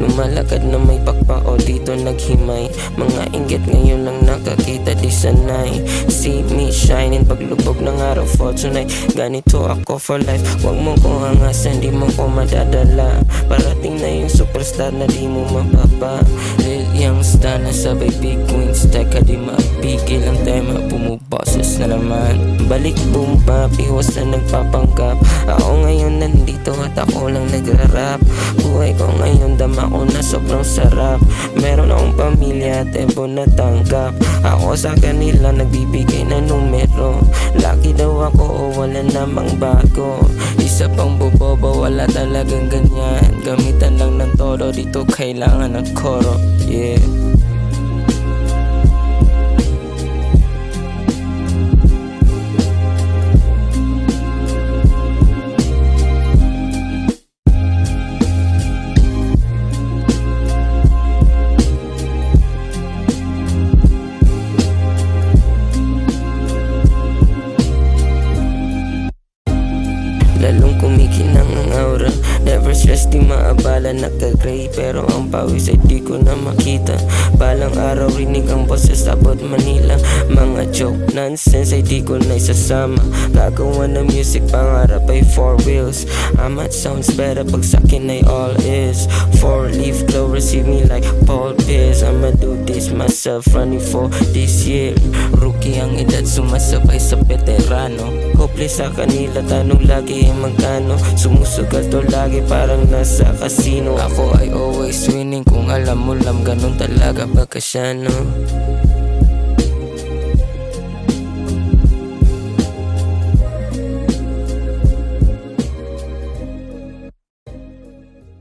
Lumalakad na may pakpak o dito naghimay. Mga inggit ngayon lang nakakita di sanay. See me shining paglubog ng araw for tonight. Ganito ako for life. Huwag mo ko hangasan di mo ko madadala. Parating na yung superstar na di mo mababa. Lil Young star na sabay big wings Teka di mapigil ang tema. Bumuboses na naman Balik boom bap Iwas na nagpapanggap. Ako ngayon nandito at ako lang nagrarap. Buhay ko ngayon dama ko na sobrang sarap. Meron akong pamilya at ebo na tanggap. Ako sa kanila nagbibigay na numero. Lucky daw ako o wala namang bago. Isa pang bobobo wala talagang ganyan. Gamitan lang ng todo dito kailangan ng koro. Yeah Lalong kumikinang ang aura. Never stress di maabala Nagka-gray. Pero ang pawis ay di ko na makita. Balang araw rinig ang boses abot Manila. Mga joke nonsense ay di ko na isasama. Gagawa ng music pangarap ay four wheels. Amat sounds better pag sakin ay all is. Four leaf glow receive me like Paul Pierce. I'ma do this myself running for this year. Rookie ang edad sumasabay sa veterano. Hopeless sa kanila tanong lagi magkano? Sumusugal to lagi parang nasa casino. Ako ay always winning kung alam mo lang ganun talaga ba kasya no